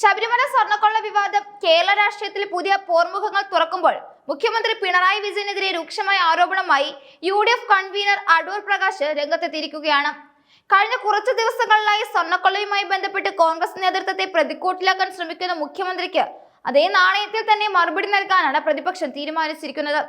ശബരിമല സ്വർണക്കൊള്ള വിവാദം കേരള രാഷ്ട്രീയത്തിൽ പുതിയ പോർമുഖങ്ങൾ തുറക്കുമ്പോൾ മുഖ്യമന്ത്രി പിണറായി വിജയനെതിരെ രൂക്ഷമായ ആരോപണമായി U D F convener Adoor Prakash രംഗത്തെത്തിയിരിക്കുകയാണ്. കഴിഞ്ഞ കുറച്ചു ദിവസങ്ങളിലായി സ്വർണക്കൊള്ളയുമായി ബന്ധപ്പെട്ട് കോൺഗ്രസ് നേതൃത്വത്തെ പ്രതിക്കൂട്ടിലാക്കാൻ ശ്രമിക്കുന്ന മുഖ്യമന്ത്രിക്ക് അതേ നാണയത്തിൽ തന്നെ മറുപടി നൽകാനാണ് പ്രതിപക്ഷം തീരുമാനിച്ചിരിക്കുന്നത്.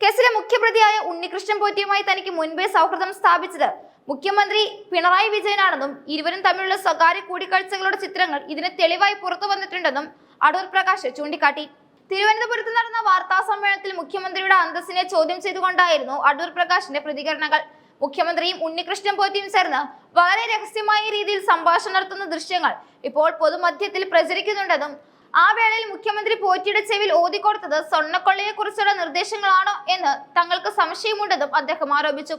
കേസിലെ മുഖ്യപ്രതിയായ ഉണ്ണികൃഷ്ണൻ പോറ്റിയുമായി തനിക്ക് മുൻപേ സൗഹൃദം സ്ഥാപിച്ചത് മുഖ്യമന്ത്രി പിണറായി വിജയനാണെന്നും ഇരുവരും തമ്മിലുള്ള സ്വകാര്യ കൂടിക്കാഴ്ചകളുടെ ചിത്രങ്ങൾ ഇതിന് തെളിവായി പുറത്തു വന്നിട്ടുണ്ടെന്നും അടൂർ പ്രകാശ് ചൂണ്ടിക്കാട്ടി. തിരുവനന്തപുരത്ത് നടന്ന വാർത്താ സമ്മേളനത്തിൽ മുഖ്യമന്ത്രിയുടെ അന്തസ്സിനെ ചോദ്യം ചെയ്തുകൊണ്ടായിരുന്നു അടൂർ പ്രകാശിന്റെ പ്രതികരണങ്ങൾ. മുഖ്യമന്ത്രിയും ഉണ്ണികൃഷ്ണൻ പോറ്റിയും ചേർന്ന് വളരെ രഹസ്യമായ രീതിയിൽ സംഭാഷണം നടത്തുന്ന ദൃശ്യങ്ങൾ ഇപ്പോൾ പൊതുമധ്യത്തിൽ പ്രചരിക്കുന്നുണ്ടെന്നും ആ വേളയിൽ മുഖ്യമന്ത്രി പോറ്റിയുടെ ചെവിൽ ഓതിക്കൊടുത്തത് സ്വർണക്കൊള്ളയെ കുറിച്ചുള്ള നിർദ്ദേശങ്ങളാണോ എന്ന് തങ്ങൾക്ക് സംശയമുണ്ടെന്നും അദ്ദേഹം ആരോപിച്ചു.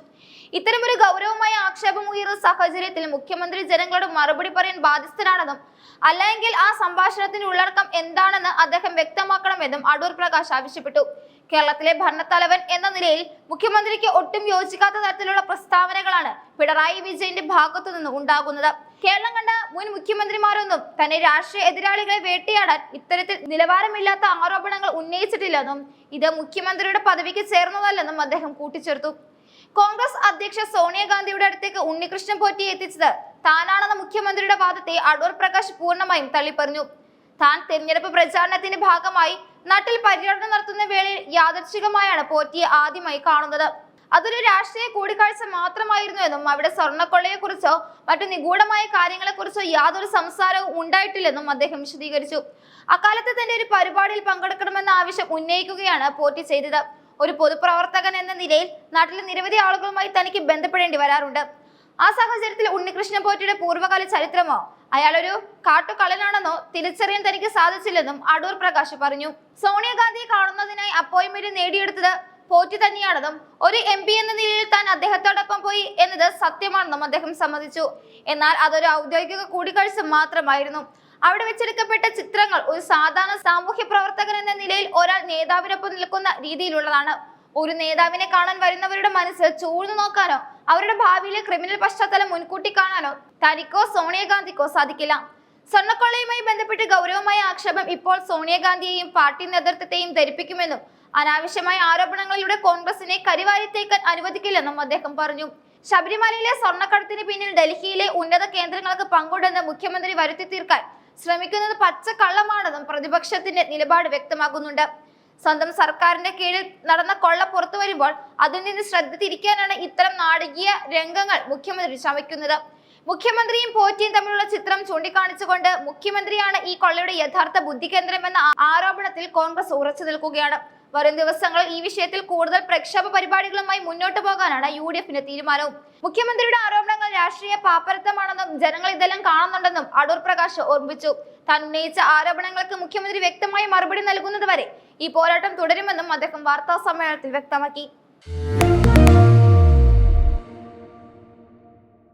ഇത്തരമൊരു ഗൗരവമായ ആക്ഷേപം ഉയർന്ന സാഹചര്യത്തിൽ മുഖ്യമന്ത്രി ജനങ്ങളോട് മറുപടി പറയാൻ ബാധ്യസ്ഥനാണെന്നും അല്ലെങ്കിൽ ആ സംഭാഷണത്തിന്റെ ഉള്ളടക്കം എന്താണെന്ന് അദ്ദേഹം വ്യക്തമാക്കണമെന്നും അടൂർ പ്രകാശ് ആവശ്യപ്പെട്ടു. കേരളത്തിലെ ഭരണത്തലവൻ എന്ന നിലയിൽ മുഖ്യമന്ത്രിക്ക് ഒട്ടും യോജിക്കാത്ത തരത്തിലുള്ള പ്രസ്താവനകളാണ് പിണറായി വിജയന്റെ ഭാഗത്തു നിന്ന് ഉണ്ടാകുന്നത്. കേരളം കണ്ട മുൻ മുഖ്യമന്ത്രിമാരൊന്നും തന്നെ രാഷ്ട്രീയ എതിരാളികളെ വേട്ടയാടാൻ ഇത്തരത്തിൽ നിലവാരമില്ലാത്ത ആരോപണങ്ങൾ ഉന്നയിച്ചിട്ടില്ലെന്നും ഇത് മുഖ്യമന്ത്രിയുടെ പദവിക്ക് ചേർന്നതല്ലെന്നും അദ്ദേഹം കൂട്ടിച്ചേർത്തു. കോൺഗ്രസ് അധ്യക്ഷ സോണിയാഗാന്ധിയുടെ അടുത്തേക്ക് ഉണ്ണികൃഷ്ണൻ പോറ്റി എത്തിച്ചത് താനാണെന്ന മുഖ്യമന്ത്രിയുടെ വാദത്തെ അടൂർ പ്രകാശ് പൂർണമായും തള്ളിപ്പറഞ്ഞു. താൻ തെരഞ്ഞെടുപ്പ് പ്രചാരണത്തിന്റെ ഭാഗമായി നാട്ടിൽ പര്യടനം നടത്തുന്ന വേളയിൽ യാദർശികമായാണ് പോറ്റിയെ ആദ്യമായി കാണുന്നത്. അതൊരു രാഷ്ട്രീയ കൂടിക്കാഴ്ച മാത്രമായിരുന്നു എന്നും അവിടെ സ്വർണക്കൊള്ളയെക്കുറിച്ചോ മറ്റു നിഗൂഢമായ കാര്യങ്ങളെക്കുറിച്ചോ യാതൊരു സംസാരവും ഉണ്ടായിട്ടില്ലെന്നും അദ്ദേഹം വിശദീകരിച്ചു. അക്കാലത്ത് തന്റെ ഒരു പരിപാടിയിൽ പങ്കെടുക്കണമെന്ന ആവശ്യം ഉന്നയിക്കുകയാണ് പോറ്റി ചെയ്തത്. ഒരു പൊതുപ്രവർത്തകൻ എന്ന നിലയിൽ നാട്ടിലെ നിരവധി ആളുകളുമായി തനിക്ക് ബന്ധപ്പെടേണ്ടി വരാറുണ്ട്. ആ സാഹചര്യത്തിൽ ഉണ്ണികൃഷ്ണൻ പോറ്റിയുടെ പൂർവകാല ചരിത്രമോ അയാളൊരു കാട്ടുകളനാണെന്നോ തിരിച്ചറിയാൻ തനിക്ക് സാധിച്ചില്ലെന്നും അടൂർ പ്രകാശ് പറഞ്ഞു. സോണിയാഗാന്ധിയെ കാണുന്നതിനായി അപ്പോയിന്റ്മെന്റ് നേടിയെടുത്തത് പോറ്റി തന്നെയാണെന്നും ഒരു എം പി എന്ന നിലയിൽ താൻ അദ്ദേഹത്തോടൊപ്പം പോയി എന്നത് സത്യമാണെന്നും അദ്ദേഹം സമ്മതിച്ചു. എന്നാൽ അതൊരു ഔദ്യോഗിക കൂടിക്കാഴ്ച മാത്രമായിരുന്നു. അവിടെ വെച്ചെടുക്കപ്പെട്ട ചിത്രങ്ങൾ ഒരു സാധാരണ സാമൂഹ്യ പ്രവർത്തകൻ എന്ന നിലയിൽ ഒരാൾ നേതാവിനൊപ്പം നിൽക്കുന്ന രീതിയിലുള്ളതാണ്. ഒരു നേതാവിനെ കാണാൻ വരുന്നവരുടെ മനസ്സ് ചൂഴ്ന്നു നോക്കാനോ അവരുടെ ഭാവിയിലെ ക്രിമിനൽ പശ്ചാത്തലം മുൻകൂട്ടി കാണാനോ തനിക്കോ സോണിയാഗാന്ധിക്കോ സാധിക്കില്ല. സ്വർണക്കൊള്ളയുമായി ബന്ധപ്പെട്ട് ഗൗരവമായ ആക്ഷേപം ഇപ്പോൾ സോണിയാഗാന്ധിയെയും പാർട്ടി നേതൃത്വത്തെയും ധരിപ്പിക്കുമെന്നും അനാവശ്യമായ ആരോപണങ്ങളിലൂടെ കോൺഗ്രസിനെ കരിവാരിത്തേക്കാൻ അനുവദിക്കില്ലെന്നും അദ്ദേഹം പറഞ്ഞു. ശബരിമലയിലെ സ്വർണക്കടത്തിന് പിന്നിൽ ഡൽഹിയിലെ ഉന്നത കേന്ദ്രങ്ങൾക്ക് പങ്കുണ്ടെന്ന് മുഖ്യമന്ത്രി വരുത്തി തീർക്കാൻ ശ്രമിക്കുന്നത് പച്ചക്കള്ളമാണെന്നും പ്രതിപക്ഷത്തിന്റെ നിലപാട് വ്യക്തമാകുന്നുണ്ട് സ്വന്തം സർക്കാരിന്റെ കീഴിൽ നടന്ന കൊള്ള പുറത്തു വരുമ്പോൾ അതിൽ നിന്ന് ശ്രദ്ധ തിരിക്കാനാണ് ഇത്തരം നാടകീയ രംഗങ്ങൾ മുഖ്യമന്ത്രി ശ്രമിക്കുന്നത്. മുഖ്യമന്ത്രിയും പോറ്റിയും തമ്മിലുള്ള ചിത്രം ചൂണ്ടിക്കാണിച്ചുകൊണ്ട് മുഖ്യമന്ത്രിയാണ് ഈ കൊള്ളയുടെ യഥാർത്ഥ ബുദ്ധികേന്ദ്രമെന്ന ആരോപണത്തിൽ കോൺഗ്രസ് ഉറച്ചു നിൽക്കുകയാണ്. വരും ദിവസങ്ങളിൽ ഈ വിഷയത്തിൽ കൂടുതൽ പ്രക്ഷോഭ പരിപാടികളുമായി മുന്നോട്ട് പോകാനാണ് യു ഡി എഫിന്റെ തീരുമാനവും. മുഖ്യമന്ത്രിയുടെ ആരോപണങ്ങൾ രാഷ്ട്രീയ പാപ്പരത്തമാണെന്നും ജനങ്ങൾ ഇതെല്ലാം കാണുന്നുണ്ടെന്നും അടൂർ പ്രകാശ് ഓർമ്മിച്ചു താൻ ഉന്നയിച്ച ആരോപണങ്ങൾക്ക് മുഖ്യമന്ത്രി വ്യക്തമായി മറുപടി നൽകുന്നത് വരെ ഈ പോരാട്ടം തുടരുമെന്നും അദ്ദേഹം വാർത്താ സമ്മേളനത്തിൽ വ്യക്തമാക്കി.